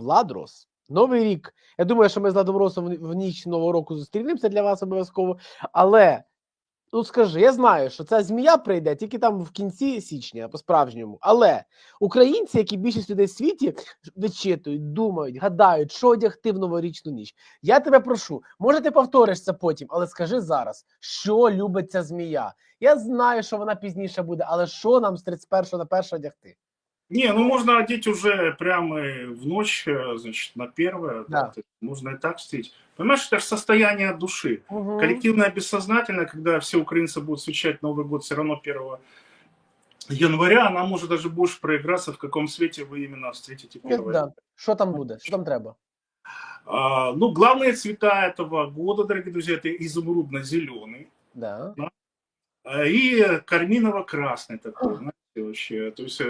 Владрос. Новий рік. Я думаю, що ми з Владоросом в- ніч нового року зустрінемося для вас обов'язково. Але ну скажи, я знаю, що ця змія прийде тільки там в кінці січня, по-справжньому. Але українці, як і більшість людей в світі, вичитують, думають, гадають, що одягти в новорічну ніч. Я тебе прошу, може ти повториш це потім, але скажи зараз, що любить ця змія. Я знаю, що вона пізніше буде, але що нам з 31 на 1 одягти? Не, ну можно одеть уже прямо в ночь, э, значит, на первое. Да. есть можно и так встретить. Понимаешь, это же состояние души. Мгм. Коллективное бессознательное, когда все украинцы будут встречать Новый год все равно 1 января, она может даже больше проиграться, в каком свете вы именно встретите Ну, 1 да. Що там буде? Що там треба? А, ну, главные цвета этого года, дорогие друзья, это изумрудно-зеленый Да. а, и карминово-красный такой, знаете, вообще. То есть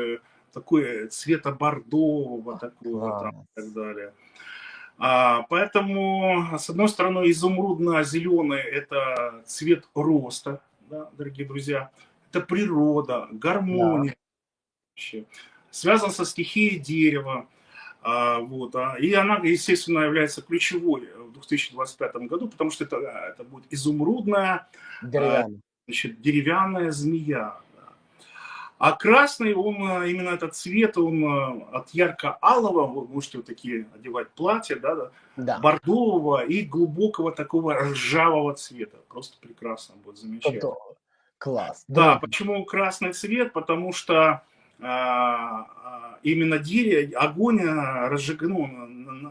э, такой цвета бордового такого там, и так далее. А, поэтому, с одной стороны, изумрудно-зеленый – это цвет роста, да, дорогие друзья. Это природа, гармония. Вообще. Связан со стихией дерева. А, вот, а, и она, естественно, является ключевой в 2025 году, потому что это, а, это будет изумрудная, Дерев'яний. значит, деревянная змея. А красный, он а, именно этот цвет, он а, от ярко-алого, вы можете вот такие одевать платья, да, да, бордового и глубокого такого ржавого цвета. Просто прекрасно будет, замечательно. Тобто, клас. Да, почему красный цвет? Потому что а, а, именно дерево, огонь разжиг, ну,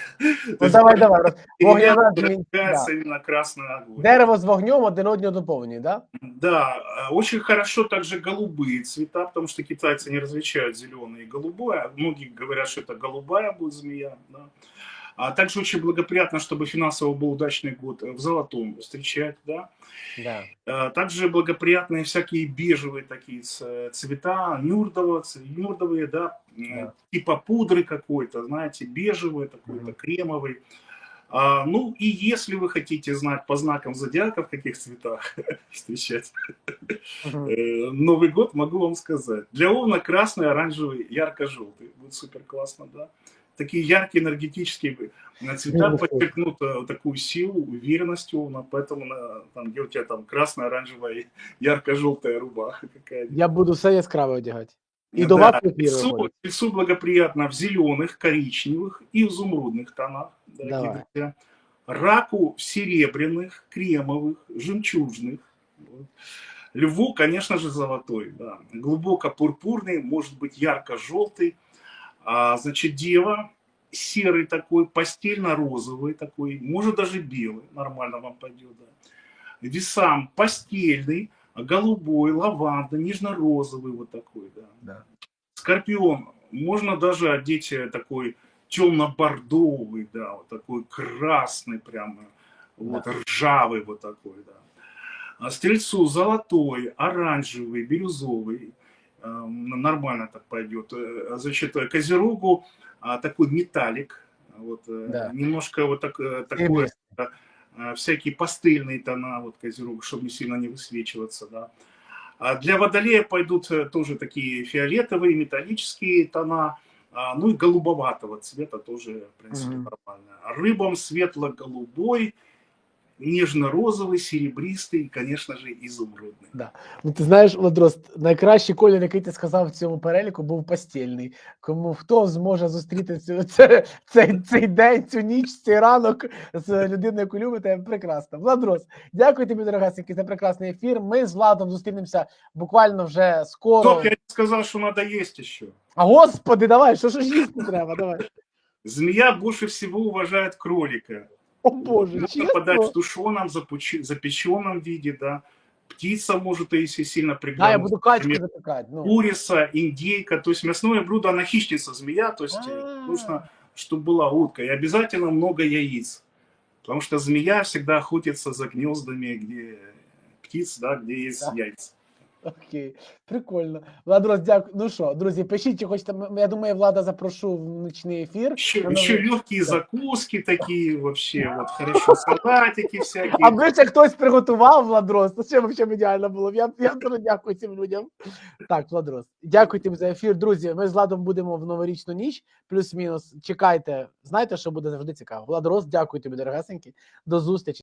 Ну давай, давай. именно красный огонь. Дерево з вогнем один одного доповнюють, да? Да, а, очень хорошо также голубые цвета, потому что китайцы не различают зеленый и голубой. а Многие говорят, что это голубая будет змея. Да. А также очень благоприятно, чтобы финансово был удачный год э, в золотом встречать. Да. Да. А Также благоприятные всякие бежевые такие ц- цвета, нюрдово, нюрдовые, да, э, Да. типа пудры какой-то, знаете, бежевый, такой-то Мгм. кремовый. А, ну и если вы хотите знать по знакам зодиака, в каких цветах встречать э, Новый год, могу вам сказать. Для Овна красный, оранжевый, ярко-желтый. Будет супер классно, да. Такие яркие энергетические э, цвета Ну, подчеркнут э, такую силу, уверенность Овна. Поэтому там, где у тебя там красная, оранжевая, и ярко-желтая рубаха какая-то. Я буду все яскраве одягати. І Да, до виходить. лицу благоприятно в зеленых, коричневых и в изумрудных тонах, дорогие Давай. друзья. Раку в серебряных, кремовых, жемчужных. Вот. Льву, конечно же, золотой, да. Глубоко пурпурный, может быть ярко-желтый. А, значит, дева серый такой, постельно-розовый такой, может даже белый, нормально вам пойдет, да. Весам постельный, голубой, лаванда, нежно-розовый вот такой, да. Да. Скорпион, можно даже одеть э, такой темно-бордовый, да, вот такой красный прямо, вот ржавый вот такой, да. А Стрельцу золотой, оранжевый, бирюзовый, нормально так пойдет. Э, Значит, э, Козерогу а, такой металлик, вот э, Да. немножко вот так, а, всякие пастельные тона, вот козерог, чтобы сильно не высвечиваться, да. А для водолея пойдут тоже такие фиолетовые, металлические тона, а, ну и голубоватого цвета тоже, в принципе, Мгм. нормально. А Рыбам светло-голубой, нежно-розовый, серебристый и, конечно же, изумрудный. Ну, ти знаєш, Ладрос, найкращий колір, який ти сказав в цьому переліку, був постільний. Кому хто зможе зустріти цю, це, цей, цей день, цю ніч, цей ранок з людиною, яку любите, прекрасно. Владрос, дякую тобі, дорогасенький, за прекрасний ефір. Ми з Владом зустрінемося буквально вже скоро. Стоп, я не сказал, что надо есть еще. А господи, давай, що ж їсти треба? Давай. Змея больше всего уважает кролика. О Боже, Можно подать в тушеном, запеченном виде, да. Птица может, если сильно Да, я буду качку запекати. Ну. Курица, индейка, то есть мясное блюдо, она хищница, змея, то есть э, А. нужно, чтобы была утка. И обязательно много яиц. Потому что змея всегда охотится за гнездами, где птиц, да, где есть Да. яйца. Окей, прикольно. Владрос, дякую. Ну що, друзі, пишіть, чи хочете. Я думаю, влада запрошу в нічний ефір. Ну, еще ну, легкие закуски такие вообще, вот хорошо, салатики всякие. Аби це хтось приготував Владрос, то це взагалі ідеально було. Я, я дуже дякую цим людям. Так, Владрос, дякую тобі за ефір. Друзі, ми з Владом будемо в новорічну ніч, плюс-мінус. Чекайте. Знаєте, що буде завжди цікаво. Владрос, дякую тобі, дорогесенький. До зустрічі.